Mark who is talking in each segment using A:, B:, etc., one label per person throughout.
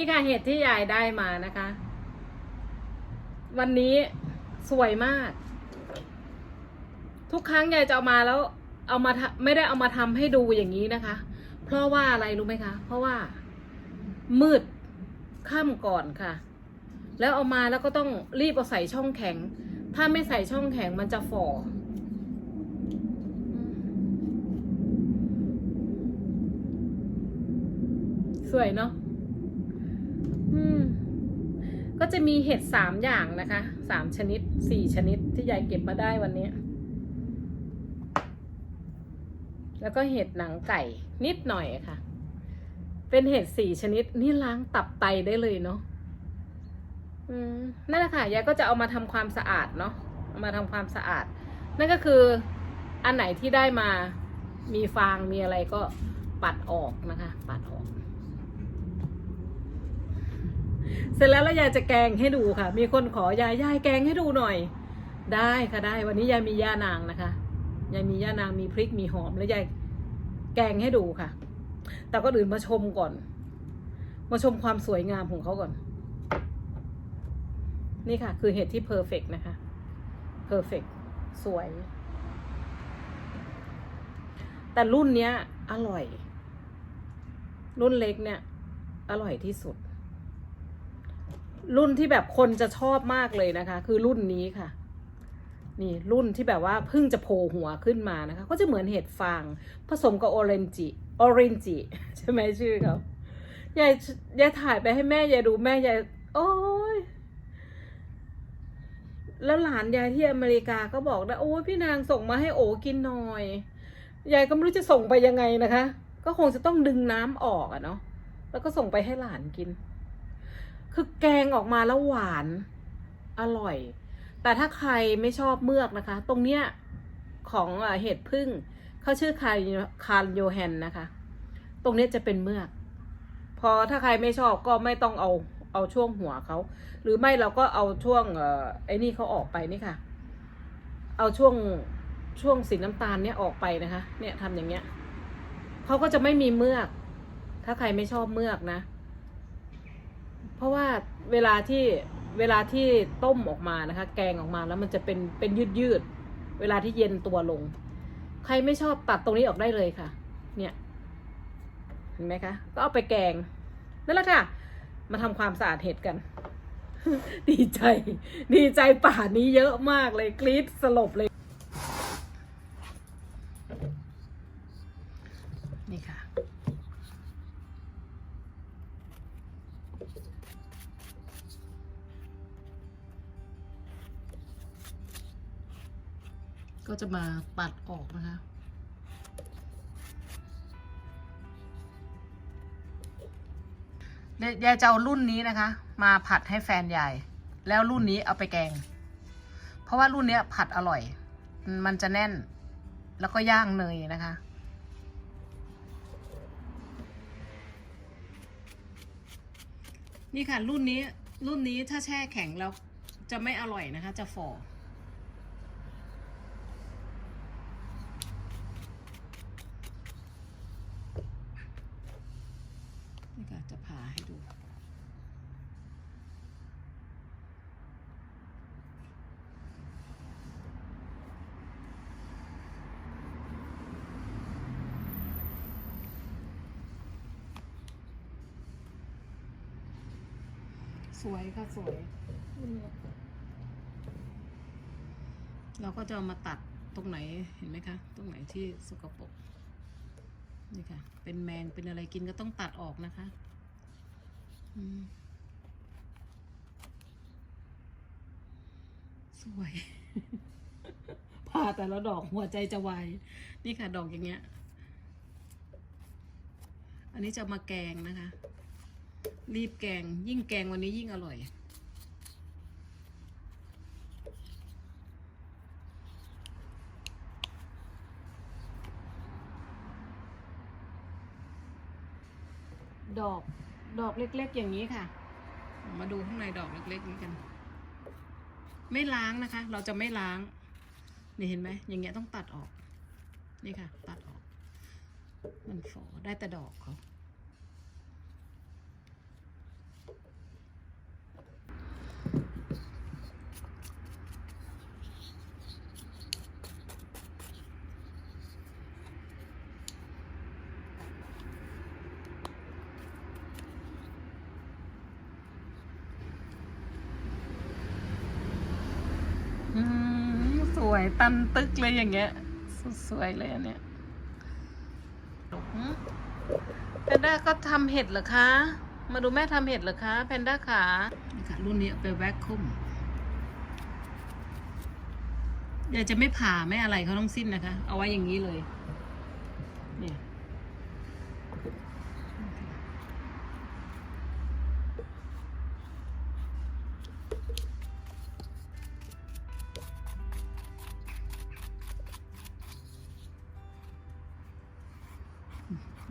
A: นี่ค่ะเห็ดที่ยายได้มานะคะ วันนี้สวยมาก ทุกครั้งยายจะเอามาแล้ว เอามาไม่ได้เอามาทำให้ดูอย่างนี้นะคะ เพราะว่าอะไรรู้ไหมคะ เพราะว่า มืดค่ำก่อนค่ะ แล้วเอามาแล้วก็ต้องรีบเอาใส่ช่องแข็ง ถ้าไม่ใส่ช่องแข็งมันจะฝ่อสวยเนาะ ก็จะมีเห็ดสามอย่างนะคะสามชนิดสี่ชนิดที่ยายเก็บมาได้วันนี้ แล้วก็เห็ดหนังไก่นิดหน่อยค่ะ เป็นเห็ดสี่ชนิดนี่ล้างตับไตได้เลยเนาะนั่นแหละค่ะยายก็จะเอามาทำความสะอาดเนาะเอามาทำความสะอาด นั่นก็คืออันไหนที่ได้มามีฟางมีอะไรก็ปัดออกนะคะ ปัดออก เสร็จแล้วแล้วยายจะแกงให้ดูค่ะ มีคนขอยายยายแกงให้ดูหน่อย ได้ค่ะได้ วันนี้ยายมีย่านางนะคะยายมีย่านางมีพริกมีหอมแล้วยายแกงให้ดูค่ะ แต่ก็อื่นมาชมก่อน มาชมความสวยงามของเขาก่อน นี่ค่ะ คือเห็ดที่เพอร์เฟกนะคะเพอร์เฟกสวย แต่รุ่นเนี้ย อร่อย รุ่นเล็กเนี่ย อร่อยที่สุด รุ่นที่แบบคนจะชอบมากเลยนะคะ คือรุ่นนี้ค่ะ นี่รุ่นที่แบบว่าเพิ่งจะโผล่หัวขึ้นมานะคะ ก็จะเหมือนเห็ดฟาง ผสมกับออเรนจิออเรนจิใช่ไหมชื่อเขายายยายถ่ายไปให้แม่ยายดูแม่ยายโอ้ยแล้วหลานยายที่อเมริกาก็บอกนะโอ้ยพี่นางส่งมาให้โอกินหน่อยยายก็ไม่รู้จะส่งไปยังไงนะคะ ก็คงจะต้องดึงน้ำออกอะเนาะแล้วก็ส่งไปให้หลานกิน คือแกงออกมาแล้วหวาน อร่อย แต่ถ้าใครไม่ชอบเมือกนะคะ ตรงเนี้ยของเห็ดพึ่งเขาชื่อคาร์คาร์โยแฮนนะคะ ตรงเนี้ยจะเป็นเมือก พอถ้าใครไม่ชอบก็ไม่ต้องเอาเอาช่วงหัวเขา หรือไม่เราก็เอาช่วงเอ่อไอ้นี่เขาออกไปนี่ค่ะ เอาช่วงช่วงสีน้ำตาลเนี้ยออกไปนะคะ เนี่ยทำอย่างเงี้ยเขาก็จะไม่มีเมือก ถ้าใครไม่ชอบเมือกนะ เพราะว่าเวลาที่เวลาที่ต้มออกมานะคะ แกงออกมาแล้วมันจะเป็นเป็นยืดยืดเวลาที่เย็นตัวลง ใครไม่ชอบตัดตรงนี้ออกได้เลยค่ะ เนี่ยเห็นไหมคะ ก็เอาไปแกงนั่นแหละค่ะ มาทำความสะอาดเห็ดกัน ดีใจ ดีใจป่านนี้เยอะมากเลยกรี๊ดสลบเลย ก็จะมาปัดออกนะคะเดี๋ยวยายจะเอารุ่นนี้นะคะ มาผัดให้แฟนยาย แล้วรุ่นนี้เอาไปแกง เพราะว่ารุ่นเนี้ยผัดอร่อย มันจะแน่น แล้วก็ย่างเนยนะคะนี่ค่ะรุ่นนี้รุ่นนี้ถ้าแช่แข็งแล้วจะไม่อร่อยนะคะ จะฝ่อ นี่ค่ะ จะผ่าให้ดู สวยค่ะสวย เราก็จะเอามาตัดตรงไหนเห็นไหมคะ ตรงไหนที่สกปรกนี่ค่ะ เป็นแมงเป็นอะไรกินก็ต้องตัดออกนะคะ สวยผ่าแต่ละดอกหัวใจจะวายนี่ค่ะ ดอกอย่างเงี้ย อันนี้จะมาแกงนะคะ รีบแกงยิ่งแกงวันนี้ยิ่งอร่อยดอก ดอกเล็กๆอย่างนี้ค่ะ มาดูข้างในดอกเล็กๆนี้กัน ไม่ล้างนะคะ เราจะไม่ล้าง นี่เห็นไหมอย่างเงี้ยต้องตัดออก นี่ค่ะ ตัดออก มันฝอได้แต่ดอกเขา อืมส วยตันตึกเลยอย่างเงี้ย สวยเลยอันเนี้ยแพนด้าก็ทำเห็ดเหรอคะ มาดูแม่ทำเห็ดเหรอคะ แพนด้าขาค่ะรุ่นนี้ไปแวกคุ้มอยากจะไม่ผ่าไม่อะไรเขาต้องสิ้นนะคะ เอาไว้อย่างนี้เลย เนี่ย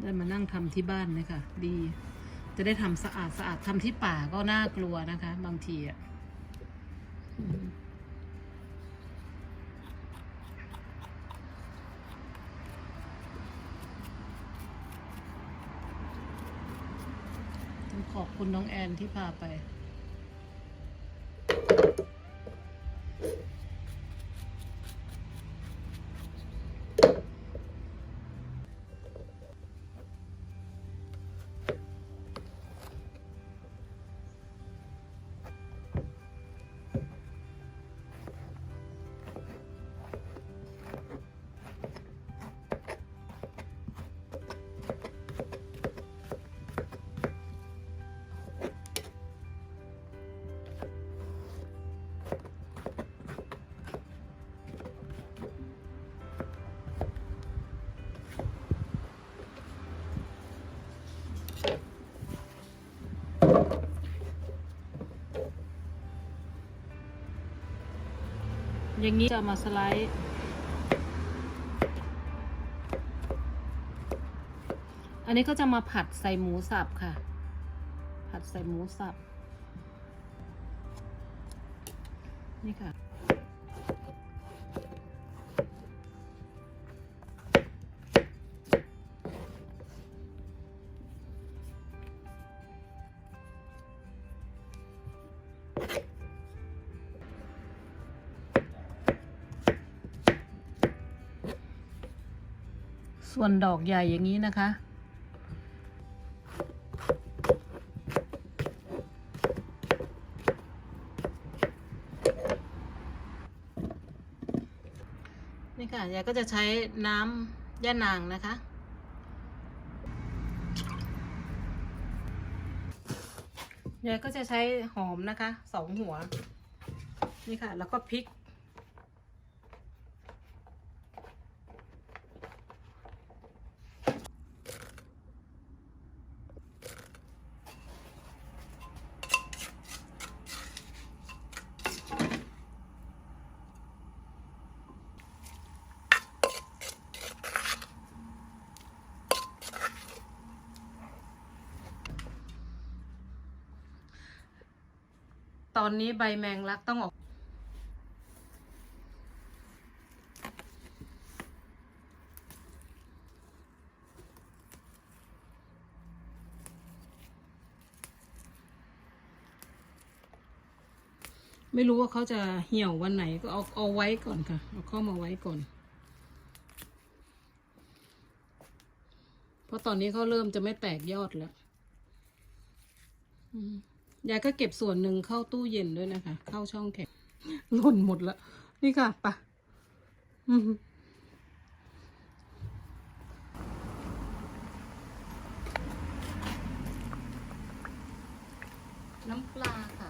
A: ได้มานั่งทำที่บ้านเลยค่ะ ดี จะได้ทำสะอาดสะอาดทำที่ป่าก็น่ากลัวนะคะ บางทีอะต้องขอบคุณน้องแอนที่พาไป อย่างนี้จะมาสไลด์ อันนี้ก็จะมาผัดใส่หมูสับค่ะ ผัดใส่หมูสับ นี่ค่ะ ส่วนดอกใหญ่อย่างนี้นะคะ นี่ค่ะยายก็จะใช้น้ำย่านางนะคะยายก็จะใช้หอมนะคะสองหัว นี่ค่ะ แล้วก็พริก ตอนนี้ใบแมงลักต้องออก ไม่รู้ว่าเขาจะเหี่ยววันไหนก็เอาเอาไว้ก่อนค่ะ เอาเข้ามาไว้ก่อน เพราะตอนนี้เขาเริ่มจะไม่แตกยอดแล้ว อืม ยายก็เก็บส่วนหนึ่งเข้าตู้เย็นด้วยนะคะ เข้าช่องแข็งหล่นหมดล้วนี่ค่ะปะน้ำปลาค่ะ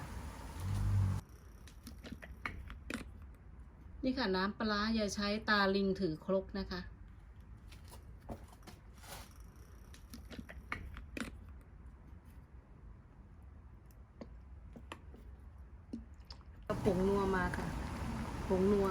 A: นี่ค่ะน้ำปลาอย่าใช้ตาลิงถือครกนะคะ เอา ผงนัวมาค่ะ ผงนัว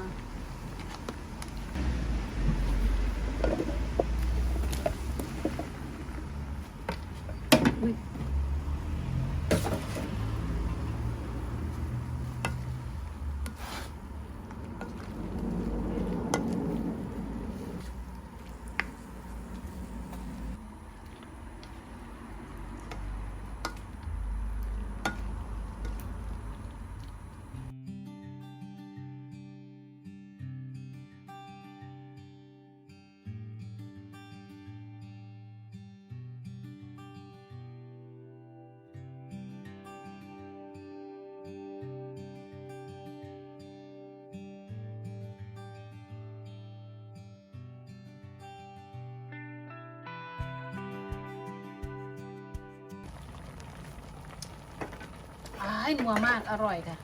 A: ยนัวมากอร่อยค่ะ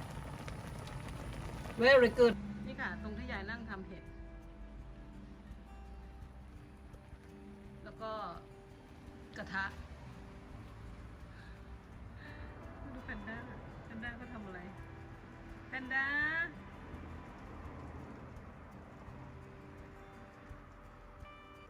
A: very good นี่ค่ะ ตรงที่ยายนั่งทำเห็ด แล้วก็กระทะ ดูแพนด้าแพนด้าก็ทำอะไรแพนด้า